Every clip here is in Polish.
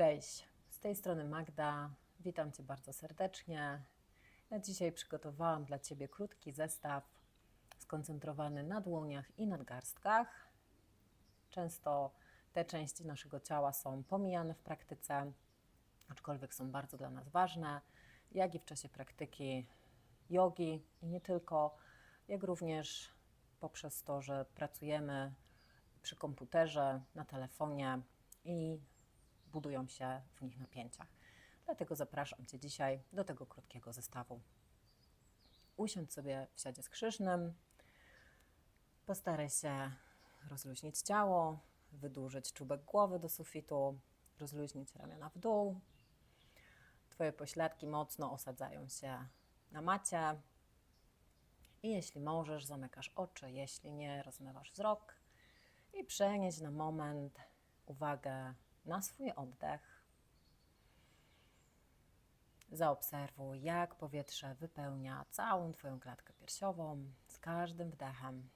Cześć, z tej strony Magda. Witam Cię bardzo serdecznie. Ja dzisiaj przygotowałam dla Ciebie krótki zestaw skoncentrowany na dłoniach i nadgarstkach. Często te części naszego ciała są pomijane w praktyce, aczkolwiek są bardzo dla nas ważne, jak i w czasie praktyki jogi i nie tylko, jak również poprzez to, że pracujemy przy komputerze, na telefonie i budują się w nich napięcia. Dlatego zapraszam Cię dzisiaj do tego krótkiego zestawu. Usiądź sobie w siadzie skrzyżnym, postaraj się rozluźnić ciało, wydłużyć czubek głowy do sufitu, rozluźnić ramiona w dół. Twoje pośladki mocno osadzają się na macie. I jeśli możesz, zamykasz oczy, jeśli nie, rozmywasz wzrok i przenieś na moment uwagę na swój oddech. Zaobserwuj, jak powietrze wypełnia całą Twoją klatkę piersiową z każdym wdechem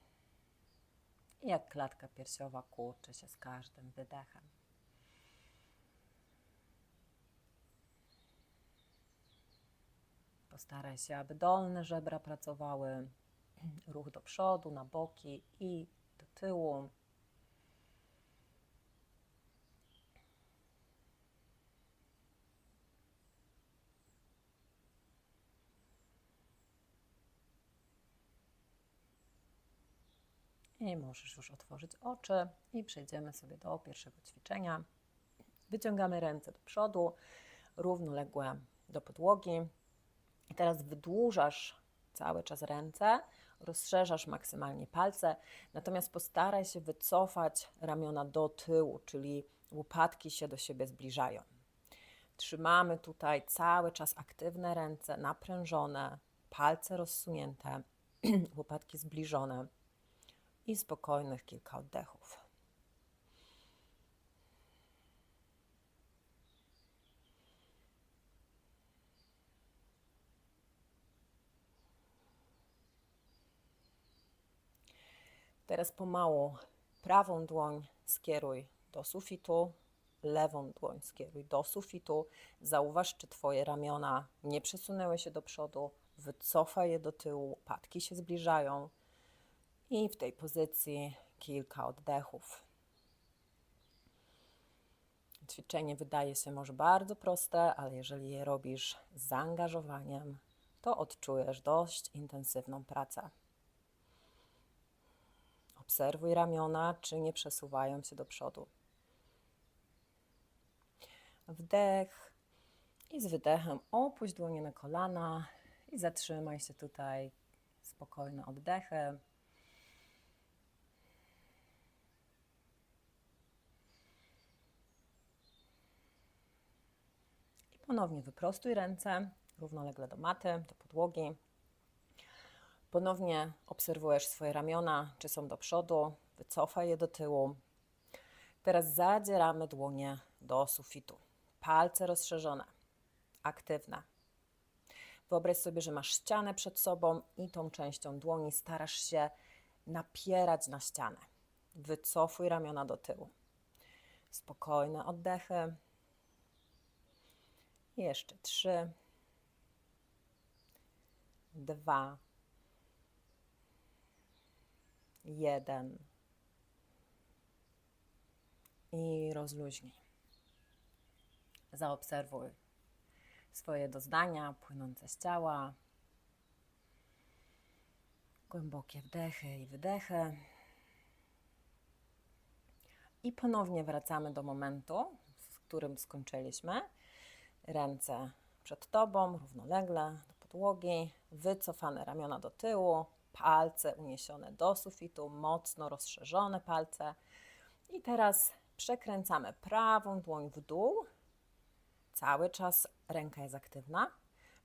i jak klatka piersiowa kurczy się z każdym wydechem. Postaraj się, aby dolne żebra pracowały, ruch do przodu, na boki i do tyłu. I możesz już otworzyć oczy i przejdziemy sobie do pierwszego ćwiczenia. Wyciągamy ręce do przodu, równoległe do podłogi. I teraz wydłużasz cały czas ręce, rozszerzasz maksymalnie palce, natomiast postaraj się wycofać ramiona do tyłu, czyli łopatki się do siebie zbliżają. Trzymamy tutaj cały czas aktywne ręce, naprężone, palce rozsunięte, łopatki zbliżone i spokojnych kilka oddechów. Teraz pomału prawą dłoń skieruj do sufitu, lewą dłoń skieruj do sufitu. Zauważ, czy Twoje ramiona nie przesunęły się do przodu, wycofaj je do tyłu, łopatki się zbliżają i w tej pozycji kilka oddechów. Ćwiczenie wydaje się może bardzo proste, ale jeżeli je robisz z zaangażowaniem, to odczujesz dość intensywną pracę. Obserwuj ramiona, czy nie przesuwają się do przodu. Wdech i z wydechem opuść dłonie na kolana i zatrzymaj się tutaj. Spokojne oddechy. Ponownie wyprostuj ręce równolegle do maty, do podłogi. Ponownie obserwujesz swoje ramiona, czy są do przodu, wycofaj je do tyłu. Teraz zadzieramy dłonie do sufitu. Palce rozszerzone, aktywne. Wyobraź sobie, że masz ścianę przed sobą i tą częścią dłoni starasz się napierać na ścianę. Wycofuj ramiona do tyłu. Spokojne oddechy. Jeszcze trzy, dwa, jeden i rozluźnij. Zaobserwuj swoje doznania płynące z ciała. Głębokie wdechy i wydechy. I ponownie wracamy do momentu, w którym skończyliśmy. Ręce przed tobą, równolegle do podłogi, wycofane ramiona do tyłu, palce uniesione do sufitu, mocno rozszerzone palce. I teraz przekręcamy prawą dłoń w dół. Cały czas ręka jest aktywna.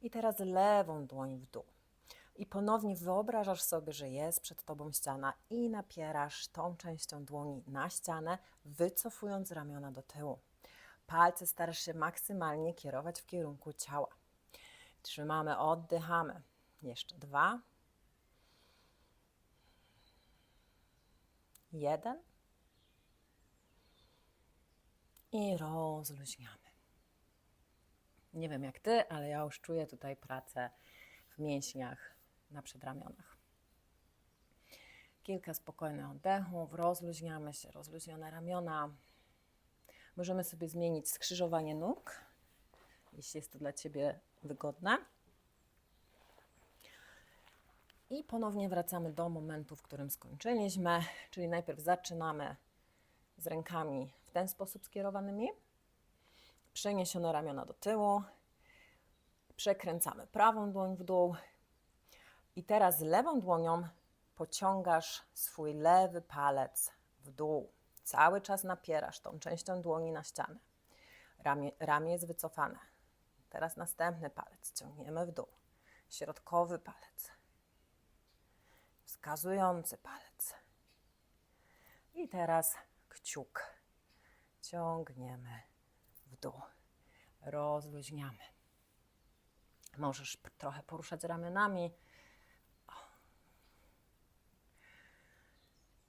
I teraz lewą dłoń w dół. I ponownie wyobrażasz sobie, że jest przed tobą ściana i napierasz tą częścią dłoni na ścianę, wycofując ramiona do tyłu. Palce starasz się maksymalnie kierować w kierunku ciała. Trzymamy, oddychamy. Jeszcze dwa, jeden i rozluźniamy. Nie wiem jak ty, ale ja już czuję tutaj pracę w mięśniach na przedramionach. Kilka spokojnych oddechów, rozluźniamy się, rozluźnione ramiona. Możemy sobie zmienić skrzyżowanie nóg, jeśli jest to dla ciebie wygodne. I ponownie wracamy do momentu, w którym skończyliśmy, czyli najpierw zaczynamy z rękami w ten sposób skierowanymi. Przeniesione ramiona do tyłu. Przekręcamy prawą dłoń w dół. I teraz lewą dłonią pociągasz swój lewy palec w dół. Cały czas napierasz tą częścią dłoni na ścianę. Ramię, ramię jest wycofane. Teraz następny palec ciągniemy w dół. Środkowy palec. Wskazujący palec. I teraz kciuk. Ciągniemy w dół. Rozluźniamy. Możesz trochę poruszać ramionami.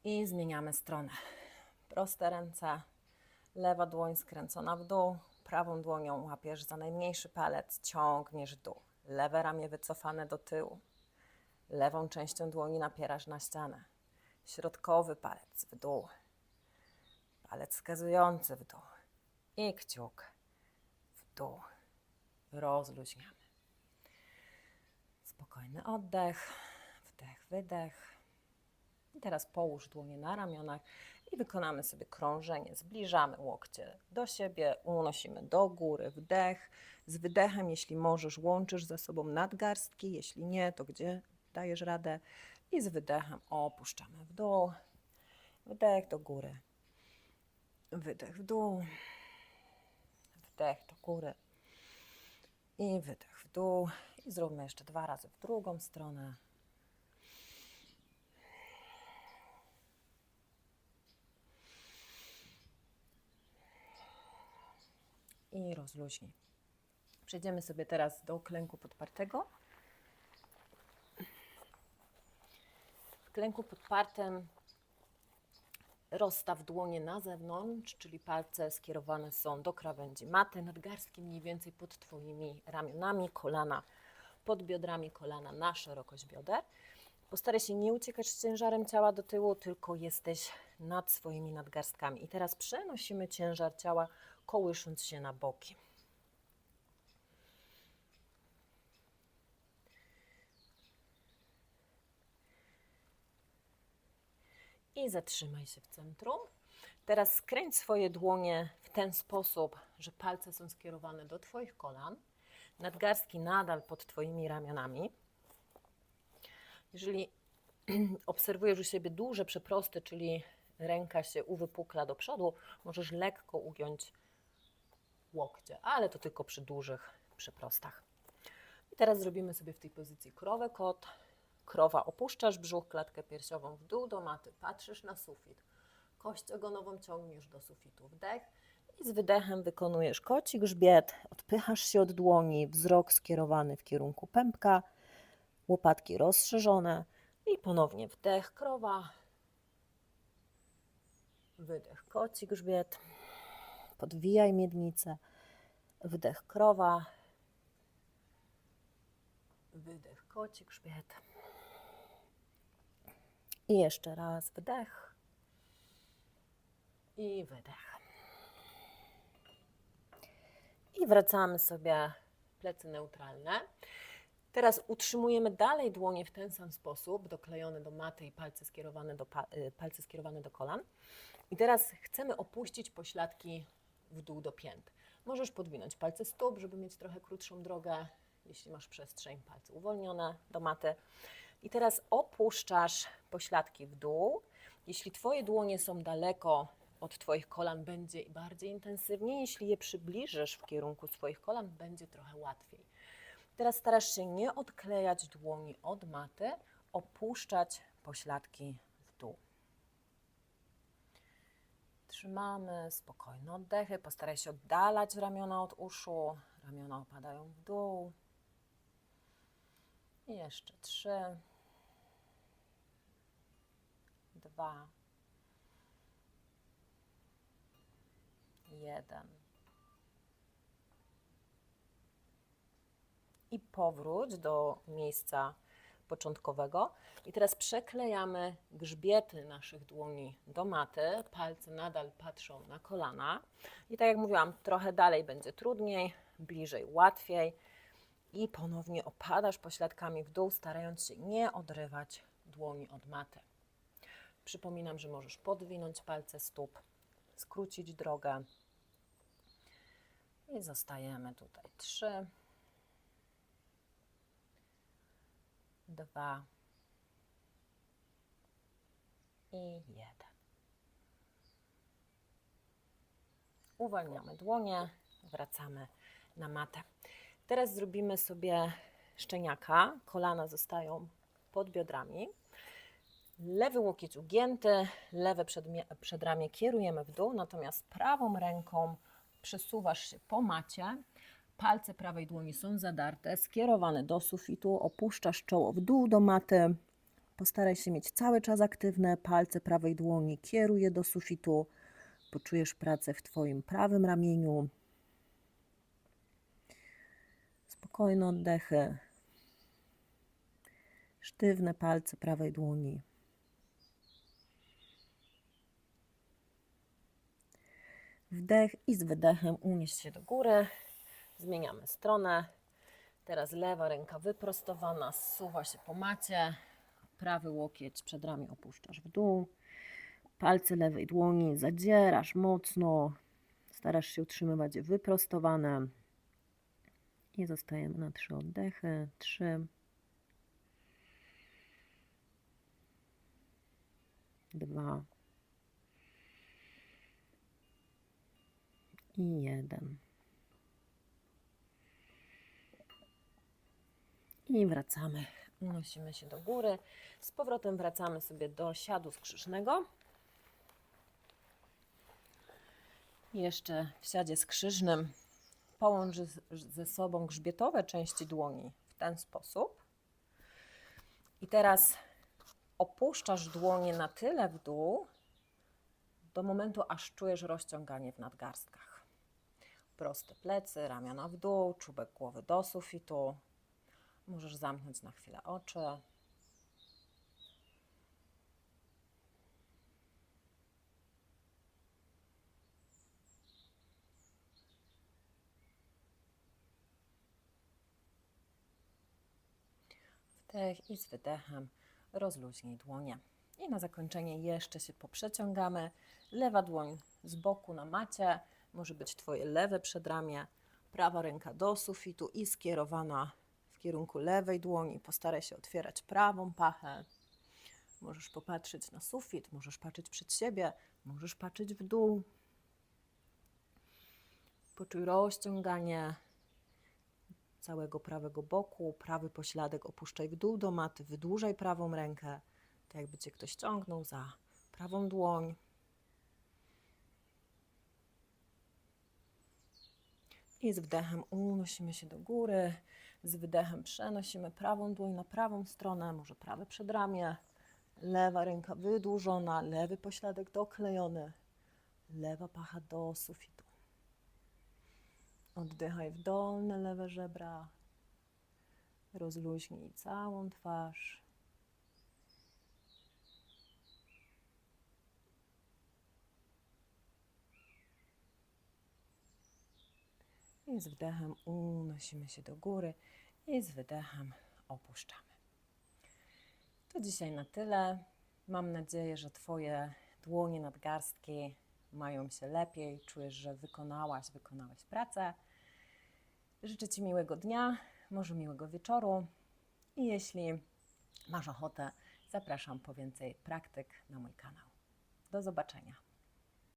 I zmieniamy stronę. Proste ręce, lewa dłoń skręcona w dół, prawą dłonią łapiesz za najmniejszy palec, ciągniesz dół. Lewe ramię wycofane do tyłu. Lewą częścią dłoni napierasz na ścianę. Środkowy palec w dół. Palec wskazujący w dół. I kciuk w dół. Rozluźniamy. Spokojny oddech, wdech, wydech. I teraz połóż dłonie na ramionach i wykonamy sobie krążenie. Zbliżamy łokcie do siebie, unosimy do góry, wdech. Z wydechem, jeśli możesz, łączysz ze sobą nadgarstki, jeśli nie, to gdzie dajesz radę. I z wydechem opuszczamy w dół. Wdech do góry. Wydech w dół. Wdech do góry. I wydech w dół. I zróbmy jeszcze dwa razy w drugą stronę. I rozluźnij. Przejdziemy sobie teraz do klęku podpartego. W klęku podpartym rozstaw dłonie na zewnątrz, czyli palce skierowane są do krawędzi maty, nadgarstki mniej więcej pod Twoimi ramionami, kolana pod biodrami, kolana na szerokość bioder. Postaraj się nie uciekać z ciężarem ciała do tyłu, tylko jesteś nad swoimi nadgarstkami. I teraz przenosimy ciężar ciała, kołysząc się na boki. i zatrzymaj się w centrum. Teraz skręć swoje dłonie w ten sposób, że palce są skierowane do Twoich kolan, nadgarstki nadal pod Twoimi ramionami. Jeżeli obserwujesz u siebie duże przeprosty, czyli ręka się uwypukla do przodu, możesz lekko ugiąć łokcie, ale to tylko przy dużych przeprostach. I teraz zrobimy sobie w tej pozycji krowę kot. Krowa opuszczasz brzuch, klatkę piersiową w dół do maty, patrzysz na sufit. Kość ogonową ciągniesz do sufitu, wdech i z wydechem wykonujesz koci grzbiet, odpychasz się od dłoni, wzrok skierowany w kierunku pępka, łopatki rozszerzone i ponownie wdech krowa, wydech koci grzbiet, podwijaj miednicę, wdech krowa, wydech koci grzbiet. I jeszcze raz wdech i wydech. I wracamy sobie plecy neutralne. Teraz utrzymujemy dalej dłonie w ten sam sposób, doklejone do maty i palce skierowane do, y, palce skierowane do kolan. I teraz chcemy opuścić pośladki w dół do pięt. Możesz podwinąć palce stóp, żeby mieć trochę krótszą drogę, jeśli masz przestrzeń, palce uwolnione do maty. I teraz opuszczasz pośladki w dół. Jeśli Twoje dłonie są daleko od Twoich kolan, będzie bardziej intensywnie. Jeśli je przybliżysz w kierunku swoich kolan, będzie trochę łatwiej. Teraz starasz się nie odklejać dłoni od maty, opuszczać pośladki w dół. Trzymamy spokojne oddechy. Postaraj się oddalać ramiona od uszu. Ramiona opadają w dół. I jeszcze trzy, dwa, jeden. I powróć do miejsca początkowego. I teraz przeklejamy grzbiety naszych dłoni do maty. Palce nadal patrzą na kolana. I tak jak mówiłam, trochę dalej będzie trudniej, bliżej łatwiej. I ponownie opadasz pośladkami w dół, starając się nie odrywać dłoni od maty. Przypominam, że możesz podwinąć palce stóp, skrócić drogę. I zostajemy tutaj. Trzy, dwa i jeden. Uwalniamy dłonie, wracamy na matę. Teraz zrobimy sobie szczeniaka. Kolana zostają pod biodrami. Lewy łokieć ugięty, lewe przedramię kierujemy w dół, natomiast prawą ręką przesuwasz się po macie. Palce prawej dłoni są zadarte, skierowane do sufitu, opuszczasz czoło w dół do maty. Postaraj się mieć cały czas aktywne. Palce prawej dłoni kieruje do sufitu. Poczujesz pracę w Twoim prawym ramieniu. Spokojne oddechy. Sztywne palce prawej dłoni. Wdech i z wydechem unieś się do góry. Zmieniamy stronę. Teraz lewa ręka wyprostowana, zsuwa się po macie. Prawy łokieć przed ramię opuszczasz w dół. Palce lewej dłoni zadzierasz mocno. Starasz się utrzymywać je wyprostowane. I zostajemy na trzy oddechy. Trzy. Dwa. I jeden. I wracamy. Unosimy się do góry. Z powrotem wracamy sobie do siadu skrzyżnego. Jeszcze w siadzie skrzyżnym połącz ze sobą grzbietowe części dłoni w ten sposób. I teraz opuszczasz dłonie na tyle w dół, do momentu, aż czujesz rozciąganie w nadgarstkach. Proste plecy, ramiona w dół, czubek głowy do sufitu. Możesz zamknąć na chwilę oczy. Wdech i z wydechem rozluźnij dłonie. I na zakończenie jeszcze się poprzeciągamy. Lewa dłoń z boku na macie, może być Twoje lewe przedramię, prawa ręka do sufitu i skierowana kierunku lewej dłoni. Postaraj się otwierać prawą pachę. Możesz popatrzeć na sufit, możesz patrzeć przed siebie, możesz patrzeć w dół. Poczuj rozciąganie całego prawego boku, prawy pośladek opuszczaj w dół do maty, wydłużaj prawą rękę, tak jakby Cię ktoś ciągnął za prawą dłoń. I z wdechem unosimy się do góry, z wydechem przenosimy prawą dłoń na prawą stronę, może prawe przedramię, lewa ręka wydłużona, lewy pośladek doklejony, lewa pacha do sufitu. Oddychaj w dolne lewe żebra. Rozluźnij całą twarz. I z wdechem unosimy się do góry i z wydechem opuszczamy. To dzisiaj na tyle. Mam nadzieję, że Twoje dłonie nadgarstki mają się lepiej. Czujesz, że wykonałaś, wykonałeś pracę. Życzę Ci miłego dnia, może miłego wieczoru. I jeśli masz ochotę, zapraszam po więcej praktyk na mój kanał. Do zobaczenia.